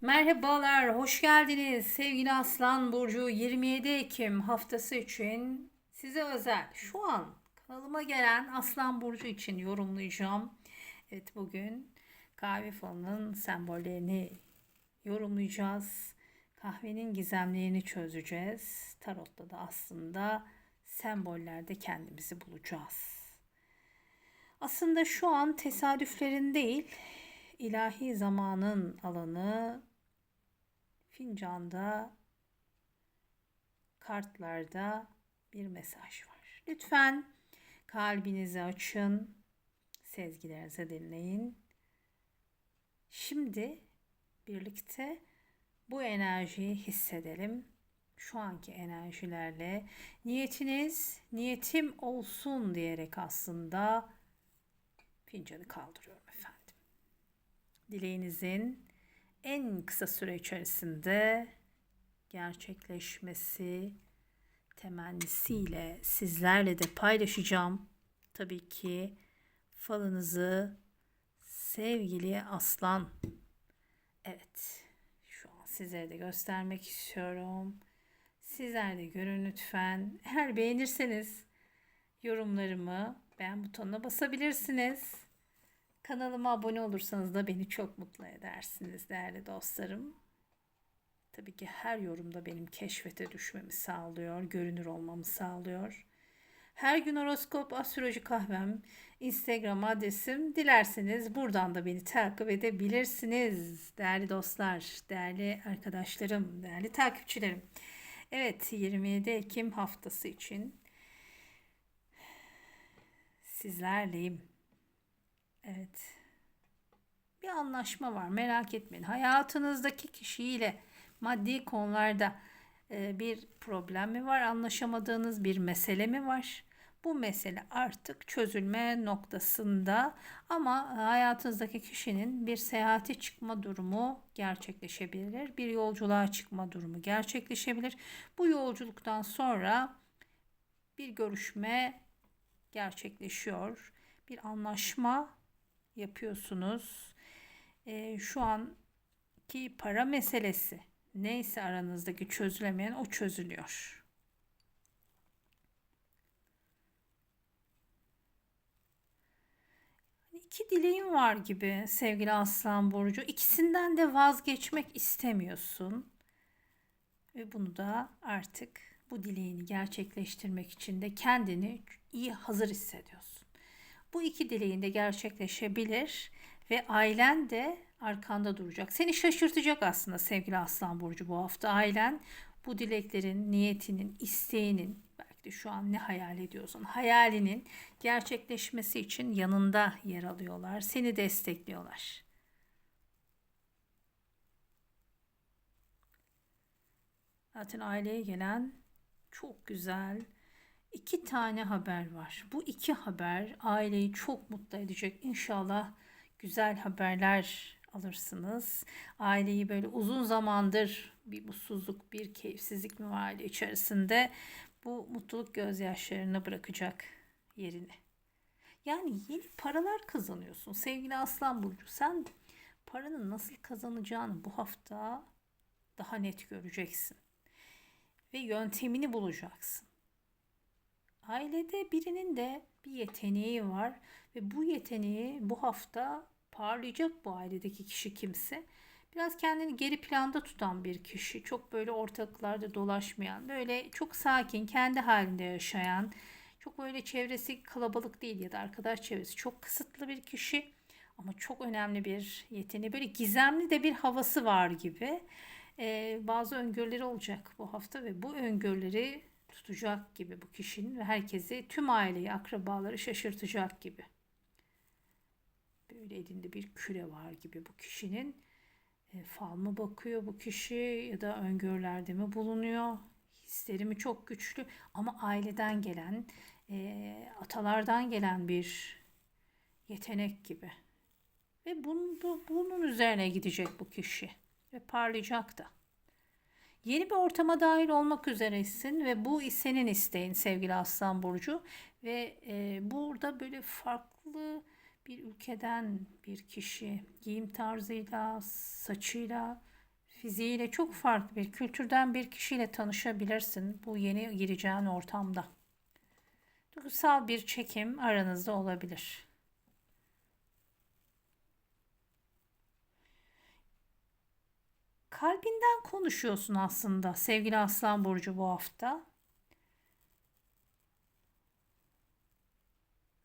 Merhabalar, hoş geldiniz. Sevgili Aslan Burcu 27 Ekim haftası için size özel şu an kanalıma gelen Aslan Burcu için yorumlayacağım. Evet bugün kahve falının sembollerini yorumlayacağız. Kahvenin gizemlerini çözeceğiz. Tarotta da aslında sembollerde kendimizi bulacağız. Aslında şu an tesadüflerin değil, ilahi zamanın alanı fincanda, kartlarda bir mesaj var. Lütfen kalbinizi açın, sezgilerinizi dinleyin. Şimdi birlikte bu enerjiyi hissedelim. Şu anki enerjilerle niyetiniz niyetim olsun diyerek aslında fincanı kaldırıyorum efendim. Dileğinizin en kısa süre içerisinde gerçekleşmesi temennisiyle sizlerle de paylaşacağım. Tabii ki falınızı sevgili aslan. Evet, şu an sizlere de göstermek istiyorum. Sizler de görün lütfen. Eğer beğenirseniz yorumlarımı beğen butonuna basabilirsiniz. Kanalıma abone olursanız da beni çok mutlu edersiniz değerli dostlarım. Tabii ki her yorumda benim keşfete düşmemi sağlıyor, görünür olmamı sağlıyor. Her gün horoskop, astroloji kahvem, Instagram adresim. Dilerseniz buradan da beni takip edebilirsiniz. Değerli dostlar, değerli arkadaşlarım, değerli takipçilerim. Evet 27 Ekim haftası için sizlerleyim. Evet. Bir anlaşma var. Merak etmeyin. Hayatınızdaki kişiyle maddi konularda e, bir problem mi var? Anlaşamadığınız bir mesele mi var? Bu mesele artık çözülme noktasında ama hayatınızdaki kişinin bir seyahate çıkma durumu gerçekleşebilir. Bir yolculuğa çıkma durumu gerçekleşebilir. Bu yolculuktan sonra bir görüşme gerçekleşiyor. Bir anlaşma yapıyorsunuz. E, şu anki para meselesi neyse aranızdaki çözülemeyen o çözülüyor. İki dileğin var gibi sevgili Aslan Burcu. İkisinden de vazgeçmek istemiyorsun. Ve bunu da artık bu dileğini gerçekleştirmek için de kendini iyi hazır hissediyorsun. Bu iki dileğin de gerçekleşebilir ve ailen de arkanda duracak. Seni şaşırtacak aslında sevgili Aslan Burcu bu hafta. Ailen bu dileklerin, niyetinin, isteğinin belki de şu an ne hayal ediyorsun hayalinin gerçekleşmesi için yanında yer alıyorlar. Seni destekliyorlar. Zaten aileye gelen çok güzel iki tane haber var. Bu iki haber aileyi çok mutlu edecek. İnşallah güzel haberler alırsınız. Aileyi böyle uzun zamandır bir mutsuzluk, bir keyifsizlik mi aile içerisinde? Bu mutluluk gözyaşlarını bırakacak yerini. Yani yeni paralar kazanıyorsun sevgili Aslan Burcu. Sen paranın nasıl kazanacağını bu hafta daha net göreceksin. Ve yöntemini bulacaksın. Ailede birinin de bir yeteneği var ve bu yeteneği bu hafta parlayacak bu ailedeki kişi kimse. Biraz kendini geri planda tutan bir kişi. Çok böyle ortalıklarda dolaşmayan, böyle çok sakin, kendi halinde yaşayan, çok böyle çevresi kalabalık değil ya da arkadaş çevresi çok kısıtlı bir kişi. Ama çok önemli bir yeteneği. Böyle gizemli de bir havası var gibi. Ee, bazı öngörüleri olacak bu hafta ve bu öngörüleri tutacak gibi bu kişinin ve herkesi tüm aileyi, akrabaları şaşırtacak gibi. Böyle elinde bir küre var gibi bu kişinin. E, fal mı bakıyor bu kişi ya da öngörülerde mi bulunuyor? Hisleri mi çok güçlü ama aileden gelen, e, atalardan gelen bir yetenek gibi. Ve bunun, bu, bunun üzerine gidecek bu kişi ve parlayacak da. Yeni bir ortama dahil olmak üzeresin ve bu senin isteğin sevgili Aslan Burcu. Ve e, burada böyle farklı bir ülkeden bir kişi giyim tarzıyla, saçıyla fiziğiyle çok farklı bir kültürden bir kişiyle tanışabilirsin bu yeni gireceğin ortamda. Duygusal bir çekim aranızda olabilir. Kalbinden konuşuyorsun aslında sevgili Aslan Burcu bu hafta.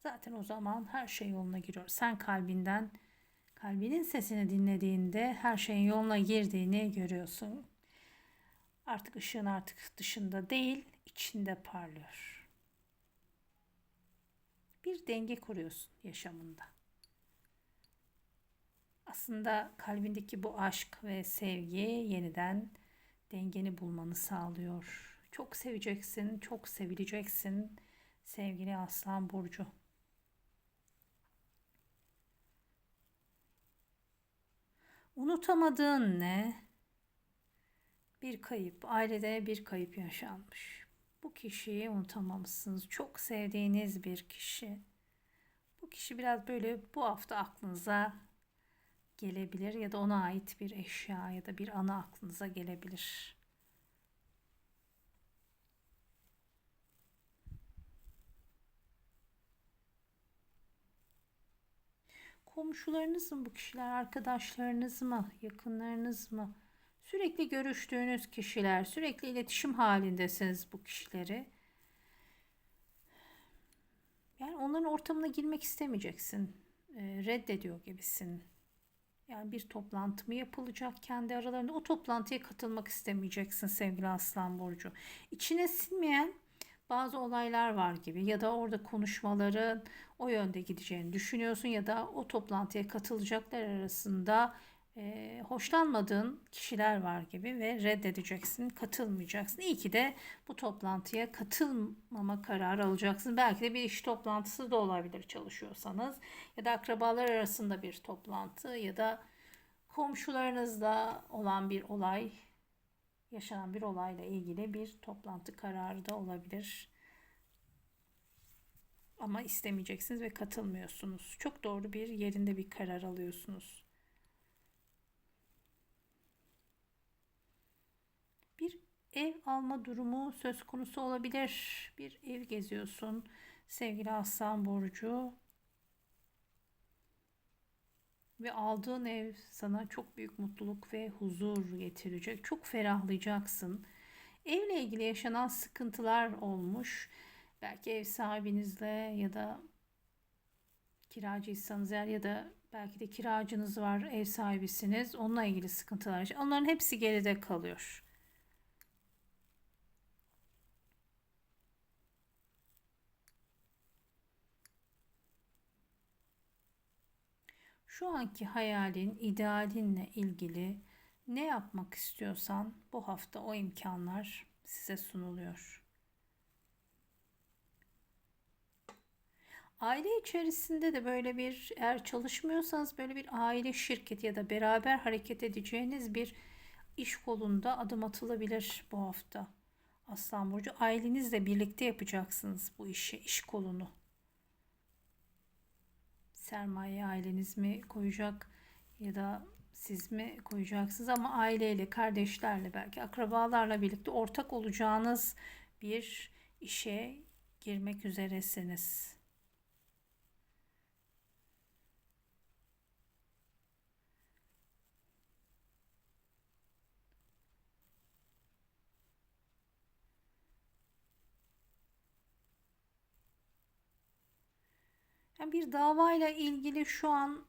Zaten o zaman her şey yoluna giriyor. Sen kalbinden, kalbinin sesini dinlediğinde her şeyin yoluna girdiğini görüyorsun. Artık ışığın artık dışında değil, içinde parlıyor. Bir denge kuruyorsun yaşamında. Aslında kalbindeki bu aşk ve sevgi yeniden dengeni bulmanı sağlıyor. Çok seveceksin, çok sevileceksin sevgili Aslan Burcu. Unutamadığın ne? Bir kayıp, ailede bir kayıp yaşanmış. Bu kişiyi unutamamışsınız. Çok sevdiğiniz bir kişi. Bu kişi biraz böyle bu hafta aklınıza gelebilir ya da ona ait bir eşya ya da bir ana aklınıza gelebilir. Komşularınız mı bu kişiler, arkadaşlarınız mı, yakınlarınız mı? Sürekli görüştüğünüz kişiler, sürekli iletişim halindesiniz bu kişileri. Yani onların ortamına girmek istemeyeceksin. E, reddediyor gibisin. Yani bir toplantı mı yapılacak kendi aralarında? O toplantıya katılmak istemeyeceksin sevgili Aslan Burcu. İçine sinmeyen bazı olaylar var gibi ya da orada konuşmaların o yönde gideceğini düşünüyorsun ya da o toplantıya katılacaklar arasında e, hoşlanmadığın kişiler var gibi ve reddedeceksin, katılmayacaksın. İyi ki de bu toplantıya katılmama kararı alacaksın. Belki de bir iş toplantısı da olabilir çalışıyorsanız ya da akrabalar arasında bir toplantı ya da komşularınızla olan bir olay, yaşanan bir olayla ilgili bir toplantı kararı da olabilir. Ama istemeyeceksiniz ve katılmıyorsunuz. Çok doğru bir yerinde bir karar alıyorsunuz. Ev alma durumu söz konusu olabilir. Bir ev geziyorsun sevgili Aslan Burcu. Ve aldığın ev sana çok büyük mutluluk ve huzur getirecek. Çok ferahlayacaksın. Evle ilgili yaşanan sıkıntılar olmuş. Belki ev sahibinizle ya da kiracıysanız eğer ya da belki de kiracınız var, ev sahibisiniz. Onunla ilgili sıkıntılar. Onların hepsi geride kalıyor. Şu anki hayalin, idealinle ilgili ne yapmak istiyorsan bu hafta o imkanlar size sunuluyor. Aile içerisinde de böyle bir eğer çalışmıyorsanız böyle bir aile şirketi ya da beraber hareket edeceğiniz bir iş kolunda adım atılabilir bu hafta. Aslan Burcu ailenizle birlikte yapacaksınız bu işi, iş kolunu sermaye aileniz mi koyacak ya da siz mi koyacaksınız ama aileyle, kardeşlerle belki akrabalarla birlikte ortak olacağınız bir işe girmek üzeresiniz. Yani bir davayla ilgili şu an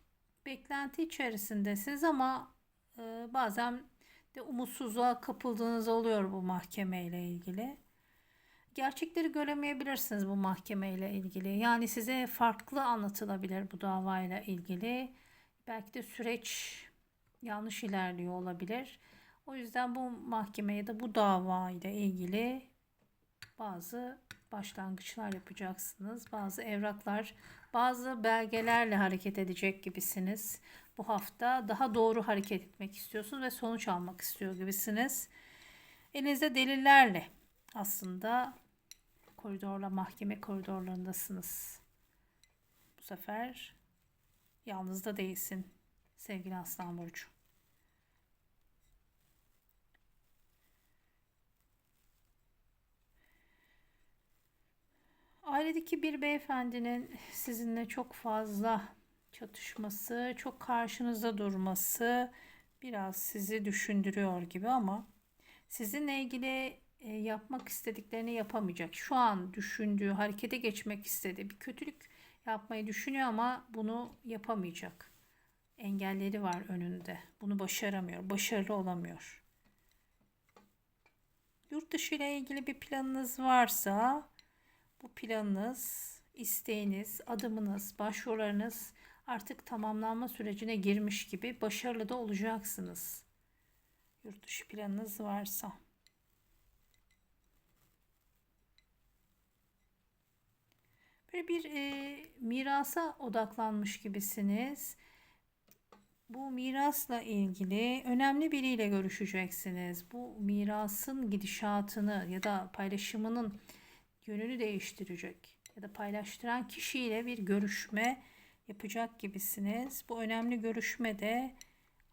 beklenti içerisindesiniz ama e, bazen de umutsuzluğa kapıldığınız oluyor bu mahkemeyle ilgili. Gerçekleri göremeyebilirsiniz bu mahkemeyle ilgili. Yani size farklı anlatılabilir bu davayla ilgili. Belki de süreç yanlış ilerliyor olabilir. O yüzden bu mahkeme ya da bu dava ile ilgili bazı başlangıçlar yapacaksınız. Bazı evraklar, bazı belgelerle hareket edecek gibisiniz. Bu hafta daha doğru hareket etmek istiyorsunuz ve sonuç almak istiyor gibisiniz. Elinizde delillerle aslında koridorla mahkeme koridorlarındasınız. Bu sefer yalnız da değilsin sevgili Aslan Burcu. Ailedeki bir beyefendinin sizinle çok fazla çatışması, çok karşınızda durması biraz sizi düşündürüyor gibi ama sizinle ilgili e, yapmak istediklerini yapamayacak. Şu an düşündüğü, harekete geçmek istediği bir kötülük yapmayı düşünüyor ama bunu yapamayacak. Engelleri var önünde. Bunu başaramıyor, başarılı olamıyor. Yurt dışı ile ilgili bir planınız varsa bu planınız, isteğiniz, adımınız, başvurularınız artık tamamlanma sürecine girmiş gibi başarılı da olacaksınız. Yurt dışı planınız varsa. Böyle bir e, mirasa odaklanmış gibisiniz. Bu mirasla ilgili önemli biriyle görüşeceksiniz. Bu mirasın gidişatını ya da paylaşımının yönünü değiştirecek ya da paylaştıran kişiyle bir görüşme yapacak gibisiniz. Bu önemli görüşme de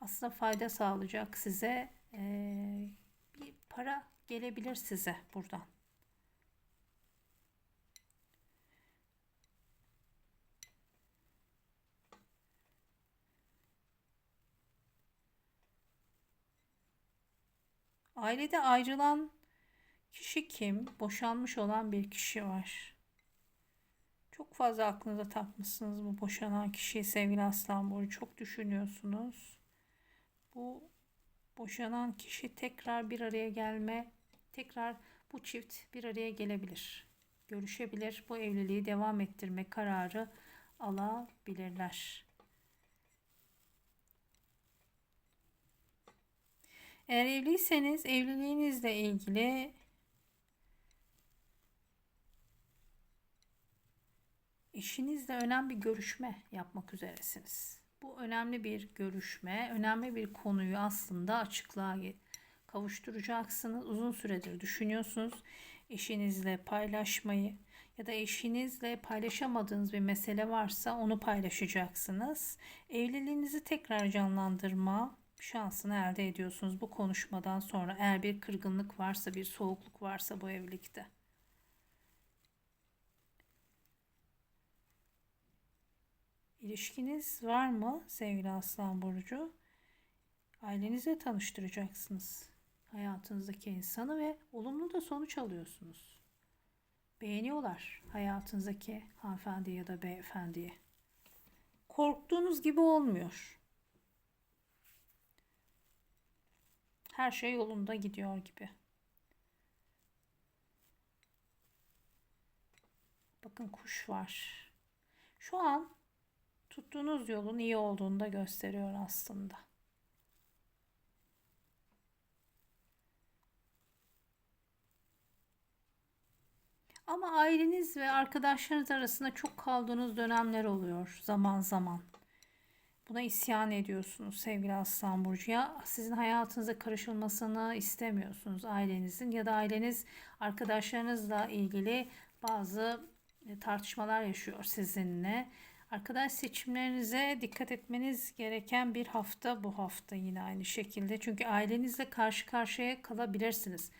aslında fayda sağlayacak size. Ee, bir para gelebilir size buradan. Ailede ayrılan kişi kim? Boşanmış olan bir kişi var. Çok fazla aklınıza takmışsınız bu boşanan kişiyi sevgili Aslan Burcu. Çok düşünüyorsunuz. Bu boşanan kişi tekrar bir araya gelme, tekrar bu çift bir araya gelebilir. Görüşebilir. Bu evliliği devam ettirme kararı alabilirler. Eğer evliyseniz evliliğinizle ilgili eşinizle önemli bir görüşme yapmak üzeresiniz. Bu önemli bir görüşme, önemli bir konuyu aslında açıklığa kavuşturacaksınız. Uzun süredir düşünüyorsunuz eşinizle paylaşmayı ya da eşinizle paylaşamadığınız bir mesele varsa onu paylaşacaksınız. Evliliğinizi tekrar canlandırma şansını elde ediyorsunuz bu konuşmadan sonra eğer bir kırgınlık varsa, bir soğukluk varsa bu evlilikte. İlişkiniz var mı sevgili Aslan Burcu? Ailenizle tanıştıracaksınız hayatınızdaki insanı ve olumlu da sonuç alıyorsunuz. Beğeniyorlar hayatınızdaki hanımefendi ya da beyefendiyi. Korktuğunuz gibi olmuyor. Her şey yolunda gidiyor gibi. Bakın kuş var. Şu an tuttuğunuz yolun iyi olduğunu da gösteriyor aslında. Ama aileniz ve arkadaşlarınız arasında çok kaldığınız dönemler oluyor zaman zaman. Buna isyan ediyorsunuz sevgili Aslan Burcu. Ya sizin hayatınıza karışılmasını istemiyorsunuz ailenizin ya da aileniz arkadaşlarınızla ilgili bazı tartışmalar yaşıyor sizinle. Arkadaş seçimlerinize dikkat etmeniz gereken bir hafta bu hafta yine aynı şekilde. Çünkü ailenizle karşı karşıya kalabilirsiniz.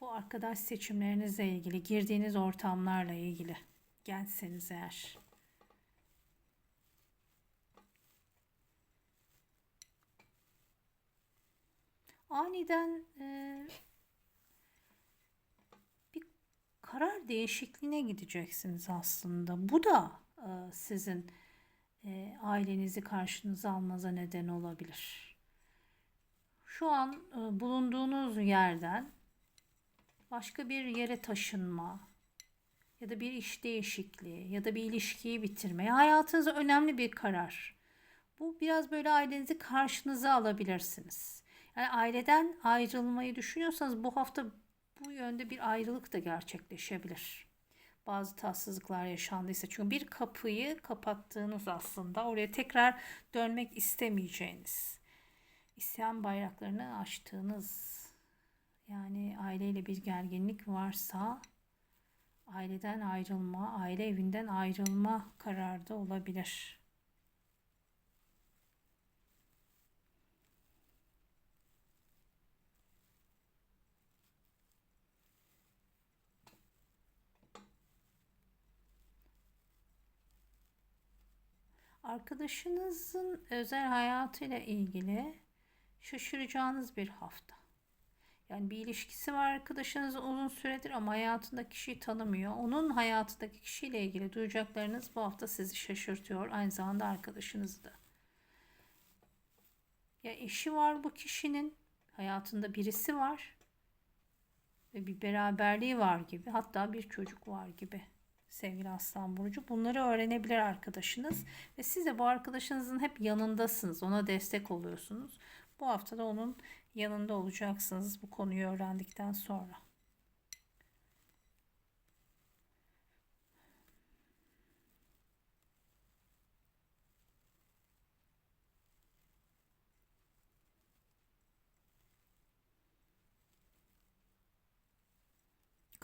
Bu arkadaş seçimlerinizle ilgili, girdiğiniz ortamlarla ilgili. Gençseniz eğer. Aniden e, bir karar değişikliğine gideceksiniz aslında. Bu da sizin e, ailenizi karşınıza almaza neden olabilir. Şu an e, bulunduğunuz yerden başka bir yere taşınma ya da bir iş değişikliği ya da bir ilişkiyi bitirme hayatınızda önemli bir karar. Bu biraz böyle ailenizi karşınıza alabilirsiniz. Yani aileden ayrılmayı düşünüyorsanız bu hafta bu yönde bir ayrılık da gerçekleşebilir bazı tatsızlıklar yaşandıysa. Çünkü bir kapıyı kapattığınız aslında oraya tekrar dönmek istemeyeceğiniz. İsyan bayraklarını açtığınız yani aileyle bir gerginlik varsa aileden ayrılma, aile evinden ayrılma kararı da olabilir. Arkadaşınızın özel hayatıyla ilgili şaşıracağınız bir hafta. Yani bir ilişkisi var arkadaşınız uzun süredir ama hayatındaki kişiyi tanımıyor. Onun hayatındaki kişiyle ilgili duyacaklarınız bu hafta sizi şaşırtıyor. Aynı zamanda arkadaşınızı da. Ya eşi var bu kişinin. Hayatında birisi var. Ve bir beraberliği var gibi. Hatta bir çocuk var gibi. Sevgili Aslan Burcu. Bunları öğrenebilir arkadaşınız. Ve siz de bu arkadaşınızın hep yanındasınız. Ona destek oluyorsunuz. Bu hafta da onun yanında olacaksınız bu konuyu öğrendikten sonra.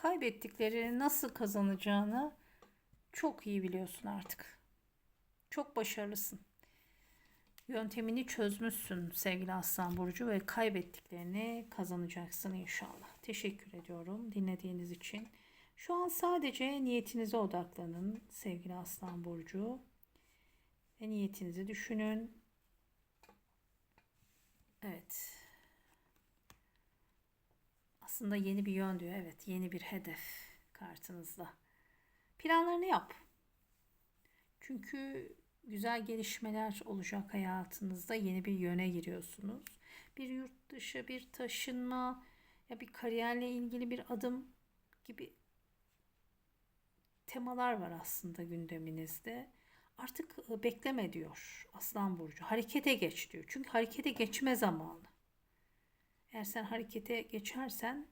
Kaybettikleri nasıl kazanacağını çok iyi biliyorsun artık. Çok başarılısın. Yöntemini çözmüşsün sevgili Aslan Burcu ve kaybettiklerini kazanacaksın inşallah. Teşekkür ediyorum dinlediğiniz için. Şu an sadece niyetinize odaklanın sevgili Aslan Burcu. Ve niyetinizi düşünün. Evet. Aslında yeni bir yön diyor. Evet, yeni bir hedef kartınızda. Planlarını yap. Çünkü güzel gelişmeler olacak hayatınızda. Yeni bir yöne giriyorsunuz. Bir yurt dışı, bir taşınma ya bir kariyerle ilgili bir adım gibi temalar var aslında gündeminizde. Artık e, bekleme diyor Aslan Burcu. Harekete geç diyor. Çünkü harekete geçme zamanı. Eğer sen harekete geçersen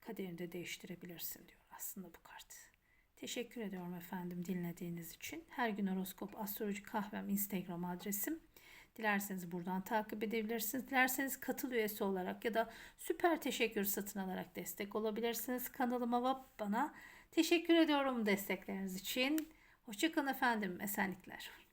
kaderini de değiştirebilirsin diyor aslında bu kart. Teşekkür ediyorum efendim dinlediğiniz için. Her gün horoskop astroloji kahvem Instagram adresim. Dilerseniz buradan takip edebilirsiniz. Dilerseniz katıl üyesi olarak ya da süper teşekkür satın alarak destek olabilirsiniz. Kanalıma ve bana teşekkür ediyorum destekleriniz için. Hoşçakalın efendim. Esenlikler.